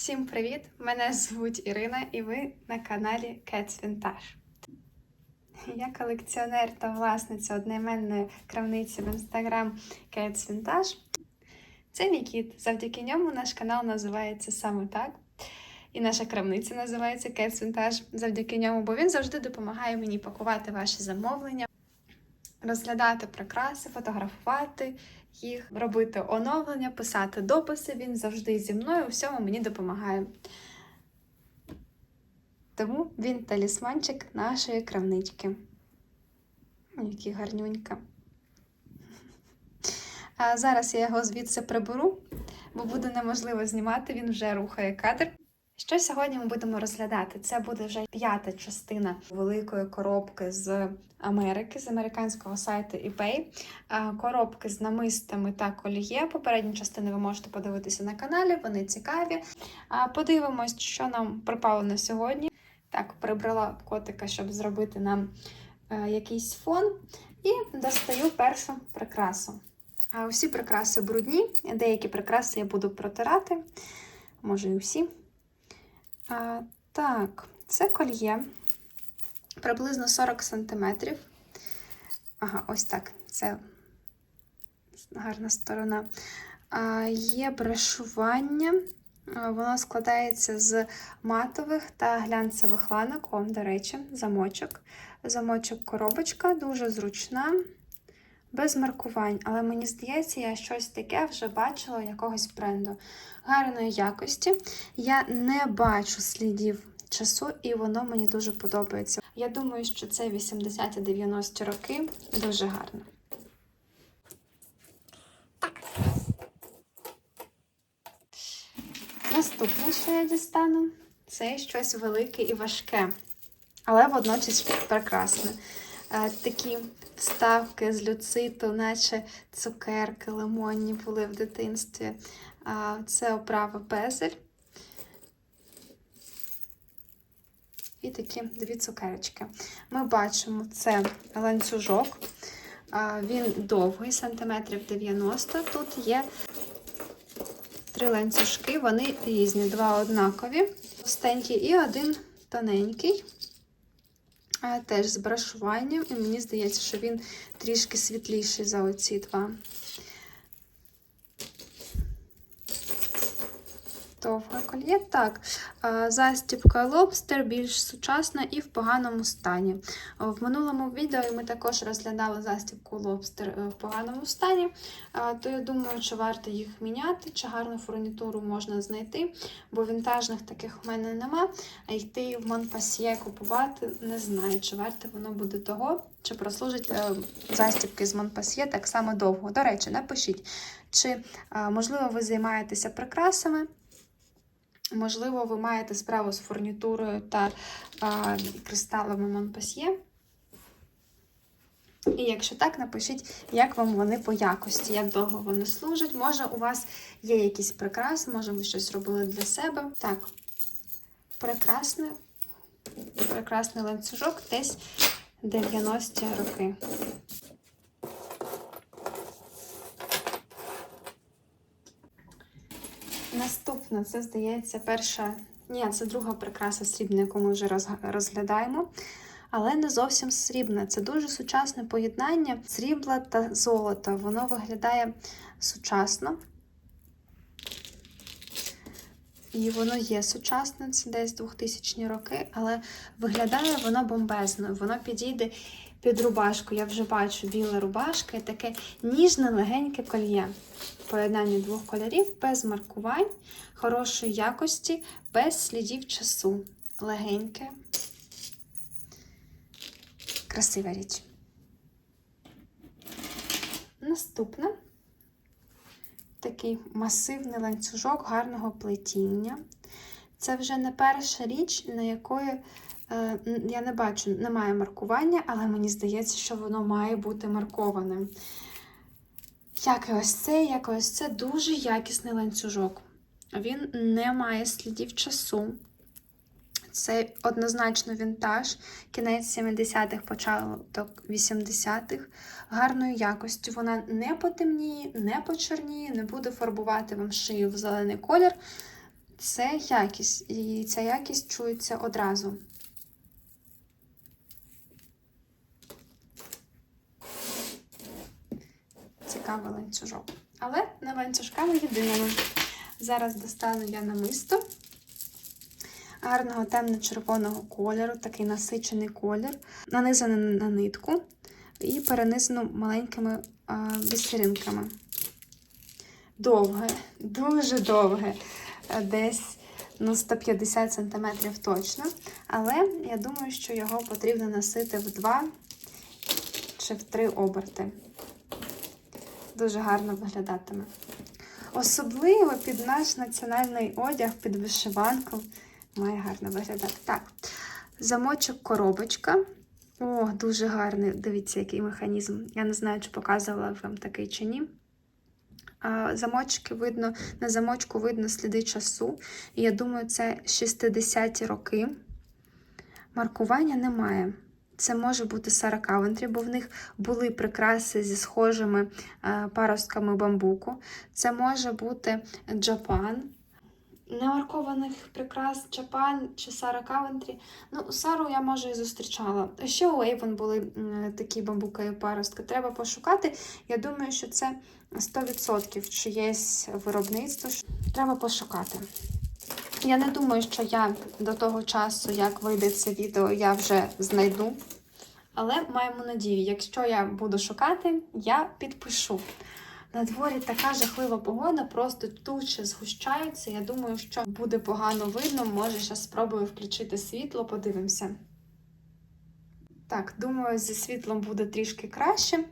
Всім привіт! Мене звуть Ірина, і ви на каналі Cats Vintage. Я колекціонер та власниця одноіменної крамниці в інстаграм Cats Vintage. Це мій кіт. Завдяки ньому наш канал називається саме так. І наша крамниця називається Cats Vintage завдяки ньому, бо він завжди допомагає мені пакувати ваші замовлення, розглядати прикраси, фотографувати їх, робити оновлення, писати дописи. Він завжди зі мною у всьому мені допомагає. Тому він талісманчик нашої крамнички. Який гарнюнька. А зараз я його звідси приберу, бо буде неможливо знімати, він вже рухає кадр. Що сьогодні ми будемо розглядати? Це буде вже п'ята частина великої коробки з Америки, з американського сайту eBay. Коробки з намистами та коліє. Попередні частини ви можете подивитися на каналі, вони цікаві. Подивимось, що нам припало на сьогодні. Так, прибрала котика, щоб зробити нам е, якийсь фон. І достаю першу прикрасу. Усі прикраси брудні, деякі прикраси я буду протирати, може і усі. А, Так, це кольє приблизно 40 см. Ага, ось так. Це гарна сторона. А, Є брошування. А, Воно складається з матових та глянцевих ланок. О, до речі, замочок. Замочок коробочка, дуже зручна, без маркувань. Але мені здається, я щось таке вже бачила якогось бренду гарної якості. Я не бачу слідів часу, і воно мені дуже подобається. Я думаю, що це 80-90 роки дуже гарно. Наступне, що я дістану, це щось велике і важке, але водночас прекрасне. Е, Такі вставки з люциту, наче цукерки лимонні були в дитинстві. Це оправа безель. І такі дві цукерочки. Ми бачимо, це ланцюжок. Він довгий, сантиметрів 90. Тут є три ланцюжки, вони різні, два однакові, товстенькі і один тоненький. Теж з брашуванням, і мені здається, що він трішки світліший за оці два. Довге кольє. Так, застібка лобстер більш сучасна і в поганому стані. В минулому відео ми також розглядали застібку лобстер е, в поганому стані, то я думаю, чи варто їх міняти, чи гарну фурнітуру можна знайти, бо вінтажних таких в мене нема. А йти в Монпасьє купувати не знаю, чи варто воно буде того, чи прослужить е, застібки з Монпасьє так само довго. До речі, напишіть, чи можливо ви займаєтеся прикрасами. Можливо, ви маєте справу з фурнітурою та а, кристалами Монпасьє. І якщо так, напишіть, як вам вони по якості, як довго вони служать. Може, у вас є якісь прикраси, може, ви щось робили для себе. Так, прекрасне, прекрасний ланцюжок десь 90-ті роки. Наступна, це, здається, перша. Ні, це друга прикраса срібна, яку ми вже розглядаємо. Але не зовсім срібна. Це дуже сучасне поєднання срібла та золота. Воно виглядає сучасно. І воно є сучасне, це десь 2000 роки, але виглядає воно бомбезно. Воно підійде під рубашку. Я вже бачу біла рубашка і таке ніжне, легеньке кольє. Поєднання двох кольорів без маркувань, хорошої якості, без слідів часу. Легеньке. Красива річ. Наступне такий масивний ланцюжок гарного плетіння. Це вже не перша річ, на якої е, я не бачу, немає маркування, але мені здається, що воно має бути маркованим. Як і ось це, як і ось це дуже якісний ланцюжок. Він не має слідів часу. Це однозначно вінтаж, кінець 70-х, початок 80-х, гарної якості. Вона не потемніє, не почорніє, не буде фарбувати вам шию в зелений колір. Це якість, і ця якість чується одразу. Цікавий ланцюжок. Але не ланцюжками єдиними. Зараз достану я намисто гарного темно-червоного кольору, такий насичений колір, нанизане на нитку і перенизано маленькими бісеринками. Довге, дуже довге, е, десь ну, 150 см точно. Але я думаю, що його потрібно носити в два чи в три оберти. Дуже гарно виглядатиме. Особливо під наш національний одяг, під вишиванку. Має гарно виглядати. Так, замочок коробочка. О, дуже гарний. Дивіться, який механізм. Я не знаю, чи показувала вам такий чи ні. Замочки видно, на замочку видно сліди часу. І я думаю, це 60-ті роки. Маркування немає. Це може бути саракавентрі, бо в них були прикраси зі схожими е, паростками бамбуку. Це може бути джапан. Немаркованих прикрас Джапан чи Сара Кавентрі. Ну, Сару я може і зустрічала. Ще у Avon були такі бамбукові паростки. Треба пошукати. Я думаю, що це 100% чи є виробництво. Треба пошукати. Я не думаю, що я до того часу, як вийде це відео, я вже знайду. Але маємо надію, якщо я буду шукати, я підпишу. На дворі така жахлива погода, просто тучі згущаються. Я думаю, що буде погано видно. Може, зараз спробую включити світло, подивимося. Так, думаю, зі світлом буде трішки краще,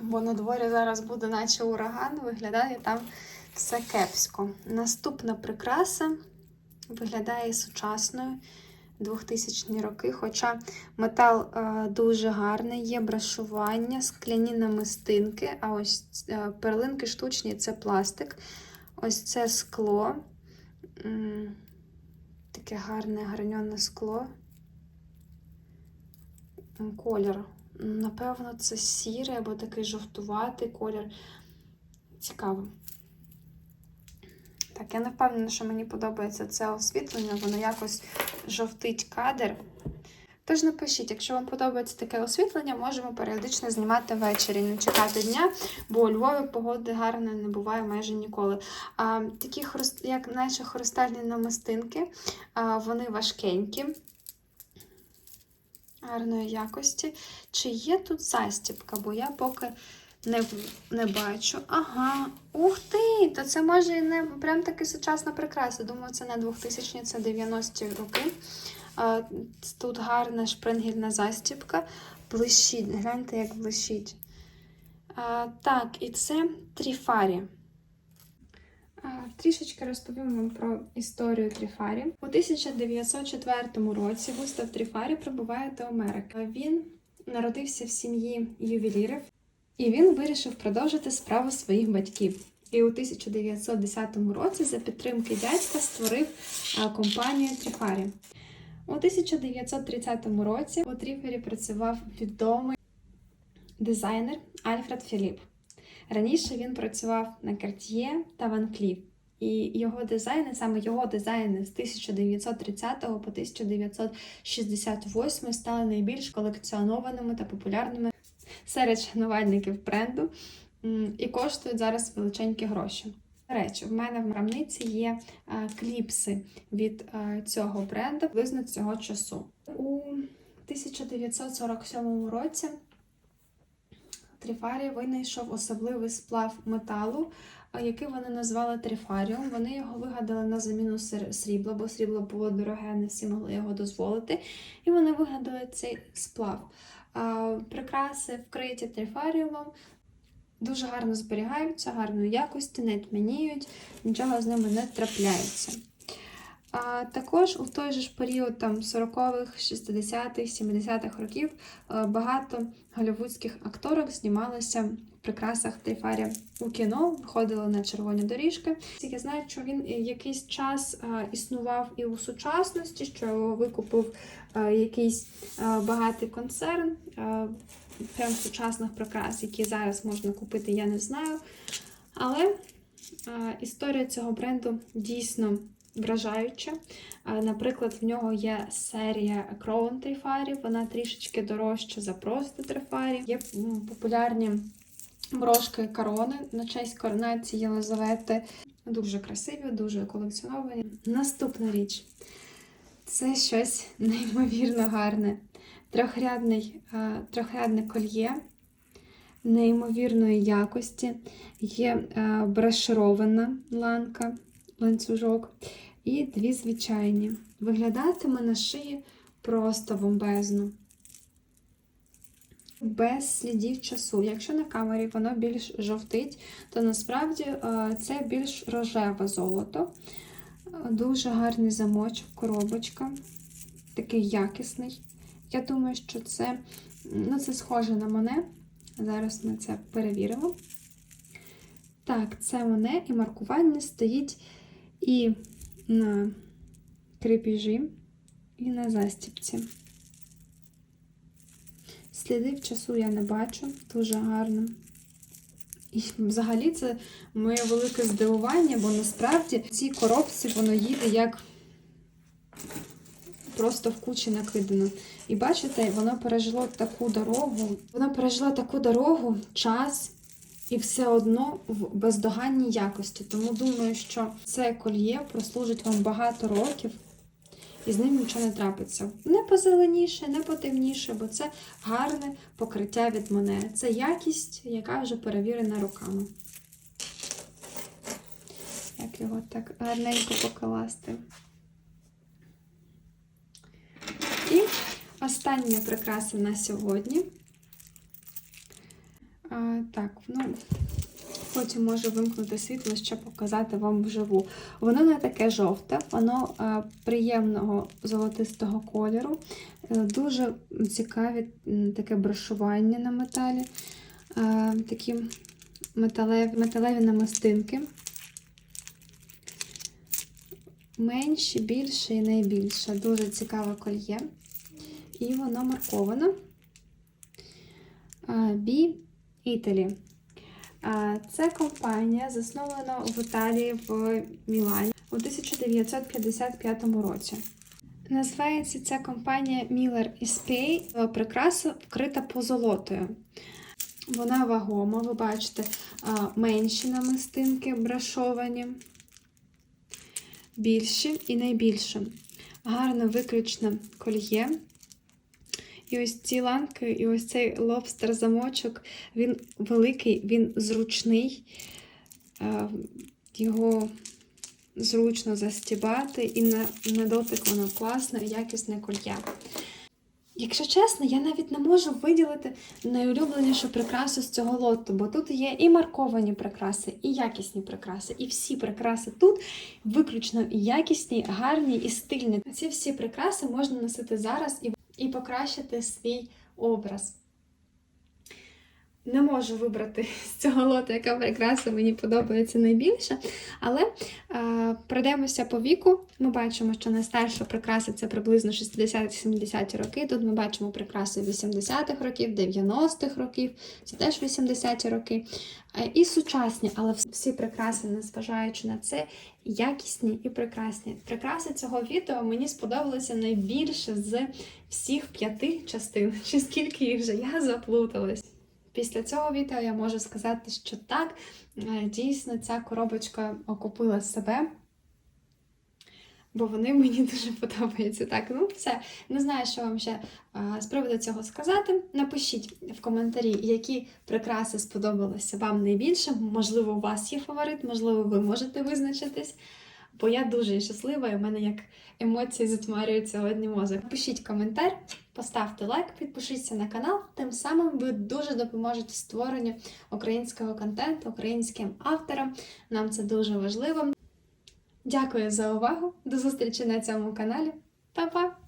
бо на дворі зараз буде, наче ураган, виглядає там все кепсько. Наступна прикраса виглядає сучасною. 2000 роки, хоча метал е, дуже гарний, є брашування, скляні намистинки, а ось е, перлинки штучні це пластик. Ось це скло. Таке гарне граньоне скло. Колір. Напевно, це сірий або такий жовтуватий колір. Цікаво. Так, я не впевнена, що мені подобається це освітлення, воно якось жовтить кадр. Тож напишіть, якщо вам подобається таке освітлення, можемо періодично знімати ввечері, не чекати дня, бо у Львові погоди гарної не буває майже ніколи. А, Такі, як наші хрустальні намистинки, а, вони важкенькі, гарної якості. Чи є тут застібка? Бо я поки не, не бачу. Ага, ух ти! То це може не прям таки сучасна прикраса. Думаю, це не 2000 це 90-ті роки. А, Тут гарна шпрингельна застібка. Блищить. Гляньте, як блищить. А, Так, і це тріфарі. Трішечки розповім вам про історію Тріфарі. У 1904 році Густав Тріфарі прибуває до Америки. Він народився в сім'ї ювелірів. І він вирішив продовжити справу своїх батьків. І у 1910 році за підтримки дядька створив компанію Тріфарі. У 1930 році у Тріфарі працював відомий дизайнер Альфред Філіп. Раніше він працював на Cartier та Van Cleef. І його дизайни, саме його дизайни з 1930 по 1968 стали найбільш колекціонованими та популярними серед шанувальників бренду і коштують зараз величенькі гроші. До речі, в мене в рамниці є е, кліпси від е, цього бренду приблизно цього часу. У 1947 році Тріфарі винайшов особливий сплав металу, е, який вони назвали трифаріум. Вони його вигадали на заміну срібла, бо срібло було дороге, не всі могли його дозволити. І вони вигадали цей сплав. Прикраси вкриті трифаріумом, дуже гарно зберігаються, гарної якості, не тьмяніють, нічого з ними не трапляється. А також у той же ж період там 40-х, 60-х, 70-х років е, багато голівудських акторок знімалися прикрасах Трифарі у кіно, виходили на червоні доріжки. Я знаю, що він якийсь час е, існував і у сучасності, що його викупив е, якийсь е, багатий концерн. Прям сучасних прикрас, які зараз можна купити, я не знаю. Але історія цього бренду дійсно вражаюче. Е, Наприклад, в нього є серія Crown трифарів, вона трішечки дорожча за просто трифарів. Є популярні брошки корони на честь коронації Єлизавети. Дуже красиві, дуже колекціоновані. Наступна річ це щось неймовірно гарне. Трьохрядний, е, трьохрядне кольє неймовірної якості. Є е, броширована ланка, ланцюжок, і дві звичайні. Виглядатиме на шиї просто бомбезно. Без слідів часу. Якщо на камері воно більш жовтить, то насправді е, це більш рожеве золото. Дуже гарний замочок, коробочка, такий якісний. Я думаю, що це, ну, це схоже на мене. Зараз ми це перевіримо. Так, це мене і маркування стоїть і на крепіжі, і на застіпці. Слідів часу я не бачу, дуже гарно. І взагалі це моє велике здивування, бо насправді в цій коробці воно їде як просто в кучі накидано. І бачите, воно пережило таку дорогу, воно пережило таку дорогу, час і все одно в бездоганній якості. Тому думаю, що це кольє прослужить вам багато років. І з ним нічого не трапиться. Не позеленіше, не потемніше, бо це гарне покриття від мене. Це якість, яка вже перевірена руками. Як його так гарненько покласти. І остання прикраса на сьогодні. А, так, ну, потім можу вимкнути світло, щоб показати вам вживу. Воно не таке жовте, воно а, приємного золотистого кольору. Е, Дуже цікаві м, таке брошування на металі. А, такі металеві, металеві намистинки. Менші, більше і найбільше. Дуже цікаве кольє. І воно марковано. Бі Італі. Це компанія заснована в Італії в Мілані у 1955 році. Називається ця компанія Miller Spey. Прикраса вкрита позолотою. Вона вагома, ви бачите, менші намистинки брашовані, більші і найбільше. Гарно викрючне кольє. І ось ці ланки, і ось цей лобстер-замочок, він великий, він зручний, Е, його зручно застібати, і на, на дотик воно класне, якісне кольє. Якщо чесно, я навіть не можу виділити найулюбленішу прикрасу з цього лоту, бо тут є і марковані прикраси, і якісні прикраси. І всі прикраси тут виключно якісні, гарні і стильні. Ці всі прикраси можна носити зараз і, і покращити свій образ. Не можу вибрати з цього лоту, яка прикраса мені подобається найбільше. Але е, пройдемося по віку. Ми бачимо, що найстарша прикраса це приблизно 60-70 роки. Тут ми бачимо прикраси 80-х років, 90-х років, це теж 80-ті роки. Е, І сучасні, але всі прикраси, незважаючи на це, якісні і прекрасні. Прикраси цього відео мені сподобалися найбільше з всіх п'яти частин, чи скільки їх вже я заплуталась. Після цього відео я можу сказати, що так, е, дійсно ця коробочка окупила себе, бо вони мені дуже подобаються. Так, ну все. Не знаю, що вам ще е, з приводу цього сказати. Напишіть в коментарі, які прикраси сподобалися вам найбільше. Можливо, у вас є фаворит, можливо, ви можете визначитись. Бо я дуже щаслива, і в мене як емоції затмарюються сьогодні мозок. Пишіть коментар, поставте лайк, підпишіться на канал. Тим самим ви дуже допоможете створенню українського контенту, українським авторам. Нам це дуже важливо. Дякую за увагу. До зустрічі на цьому каналі. Па-па!